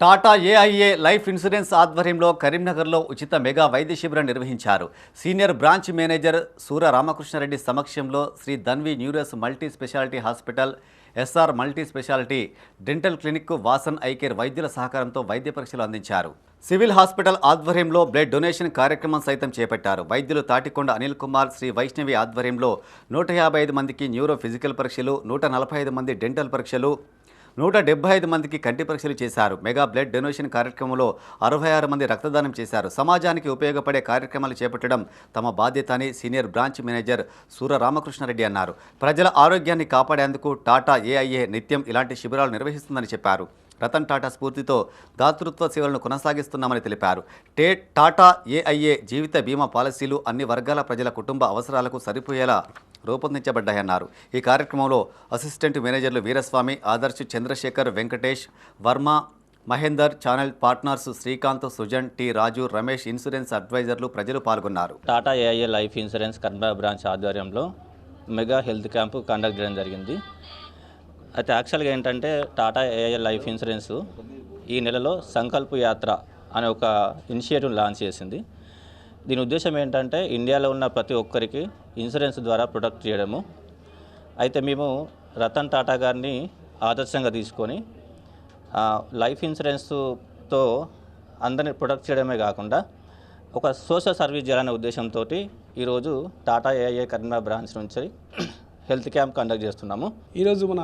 Tata AIA life insurance ఆధ్వర్యంలో కరీంనగర్లో ఉచిత మెగా వైద్య శిబిరం నిర్వహించారు. సీనియర్ బ్రాంచ్ మేనేజర్ సూర రామకృష్ణారెడ్డి సమక్షంలో Shri Dhanvi neuros multi speciality hospital SR multi speciality dental clinic Vasan eye care వైద్యుల సహకారంతో వైద్య పరీక్షలు అందించారు. సివిల్ హాస్పిటల్ ఆధ్వర్యంలో బ్లడ్ డొనేషన్ కార్యక్రమం సైతం చేపట్టారు. వైద్యులు తాటికొండ అనిల్ కుమార్ శ్రీ వైష్ణవి ఆధ్వర్యంలో నూట యాభై ఐదు మందికి న్యూరో ఫిజికల్ పరీక్షలు నూట నలభై ఐదు మంది డెంటల్ పరీక్షలు నూట డెబ్బై ఐదు మందికి కంటి పరీక్షలు చేశారు. మెగా బ్లడ్ డొనేషన్ కార్యక్రమంలో అరవై ఆరు మంది రక్తదానం చేశారు. సమాజానికి ఉపయోగపడే కార్యక్రమాలు చేపట్టడం తమ బాధ్యత అని సీనియర్ బ్రాంచ్ మేనేజర్ సూర రామకృష్ణారెడ్డి అన్నారు. ప్రజల ఆరోగ్యాన్ని కాపాడేందుకు టాటా ఏఐఏ నిత్యం ఇలాంటి శిబిరాలు నిర్వహిస్తుందని చెప్పారు. రతన్ టాటా స్ఫూర్తితో దాతృత్వ సేవలను కొనసాగిస్తున్నామని తెలిపారు. టే టాటా ఏఐఏ జీవిత బీమా పాలసీలు అన్ని వర్గాల ప్రజల కుటుంబ అవసరాలకు సరిపోయేలా రూపొందించబడ్డాయన్నారు. ఈ కార్యక్రమంలో అసిస్టెంట్ మేనేజర్లు Veeraswamy Adarsh Chandrashekar Venkatesh Varma Mahender channel partners Srikanth Sujan T Raju Ramesh insurance అడ్వైజర్లు ప్రజలు పాల్గొన్నారు. టాటా ఏఐఏ లైఫ్ ఇన్సూరెన్స్ కర్మ బ్రాంచ్ ఆధ్వర్యంలో మెగా హెల్త్ క్యాంపు కండక్ట్ చేయడం జరిగింది. అయితే యాక్చువల్గా ఏంటంటే టాటా ఏఐఏ లైఫ్ ఇన్సూరెన్స్ ఈ నెలలో సంకల్ప యాత్ర అనే ఒక ఇనిషియేటివ్ లాంచ్ చేసింది. దీని ఉద్దేశం ఏంటంటే ఇండియాలో ఉన్న ప్రతి ఒక్కరికి ఇన్సూరెన్స్ ద్వారా ప్రొటెక్ట్ చేయడము. అయితే మేము రతన్ టాటా గారిని ఆదర్శంగా తీసుకొని లైఫ్ ఇన్సూరెన్స్తో అందరిని ప్రొటెక్ట్ చేయడమే కాకుండా ఒక సోషల్ సర్వీస్ చేయాలనే ఉద్దేశంతో ఈరోజు టాటా ఏఐఏ కరీంనగర్ బ్రాంచ్ నుంచి హెల్త్ క్యాంప్ కండక్ట్ చేస్తున్నాము. ఈరోజు మన